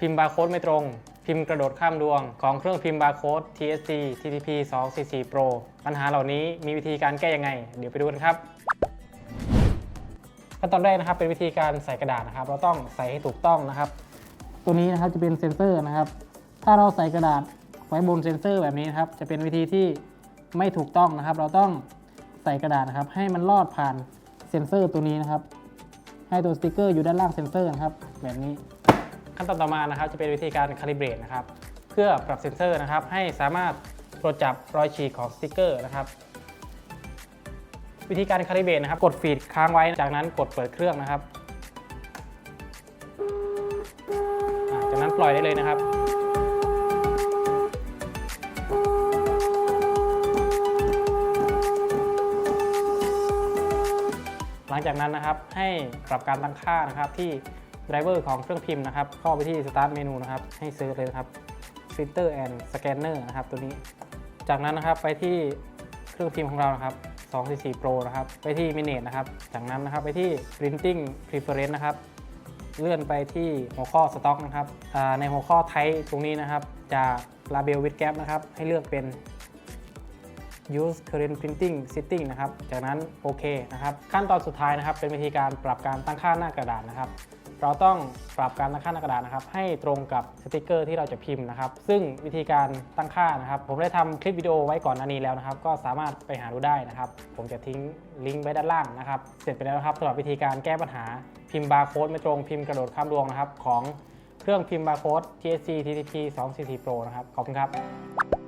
พิมพ์บาร์โค้ดไม่ตรง พิมพ์กระโดดข้ามดวง ของเครื่องพิมพ์บาร์โค้ด TSC TTP 244 Pro ปัญหาเหล่านี้มีวิธีการแก้ยังไง เดี๋ยวไปดูกันครับขั้นตอนแรกนะครับเป็นวิธีการใส่กระดาษนะครับ เราต้องใส่ให้ถูกต้องนะครับ ตัวนี้นะครับจะเป็นเซนเซอร์นะครับ ถ้าเราใส่กระดาษไว้บนเซนเซอร์แบบนี้นะครับ จะเป็นวิธีที่ไม่ถูกต้องนะครับ เราต้องใส่กระดาษนะครับ ให้มันลอดผ่านเซนเซอร์ตัวนี้นะครับ ให้ตัวสติกเกอร์อยู่ด้านล่างเซนเซอร์นะครับ แบบนี้ ขั้นตอนต่อมานะครับจะเป็นวิธีการคาลิเบรตนะครับเพื่อปรับเซ็นเซอร์นะครับให้สามารถตรวจจับรอยฉีกของสติกเกอร์นะครับวิธีการคาลิเบรตนะครับกดฟีดค้างไว้ จากนั้นกดเปิดเครื่องนะครับจากนั้นปล่อยได้เลยนะครับ หลังจากนั้นนะครับให้ปรับการตั้งค่านะครับที่ ไดรเวอร์ของเครื่องพิมพ์นะครับ เข้าไปที่ Start เมนูนะครับ ให้เซื้อเลยนะครับ Printer and Scanner นะครับ ตัวนี้ จากนั้นนะครับไปที่เครื่องพิมพ์ของเรานะครับ244 Pro นะครับ ไปที่ Minute นะครับ จากนั้นนะครับไปที่ Printing Preference นะครับ เลื่อนไปที่หัวข้อ Stock นะครับ ในหัวข้อ Type ตรงนี้นะครับ จาก Label with Gap นะครับ ให้เลือกเป็น use current printing setting นะครับ จากนั้นโอเคนะครับ ขั้นตอนสุดท้ายนะครับ เป็นวิธีการปรับการตั้งค่าหน้ากระดาษนะครับ เราต้องปรับการตั้งค่าหน้ากระดาษนะครับ ให้ตรงกับสติกเกอร์ที่เราจะพิมพ์นะครับ ซึ่งวิธีการตั้งค่านะครับ ผมได้ทำคลิปวิดีโอไว้ก่อนหน้านี้แล้วนะครับ ก็สามารถไปหาดูได้นะครับ ผมจะทิ้งลิงก์ไว้ด้านล่างนะครับ เสร็จไปแล้วนะครับสำหรับวิธีการแก้ปัญหาพิมพ์บาร์โค้ดไม่ตรงพิมพ์กระโดดข้ามดวงนะครับของเครื่องพิมพ์บาร์โค้ด TSC TTP 244 Pro นะครับ ขอบคุณครับ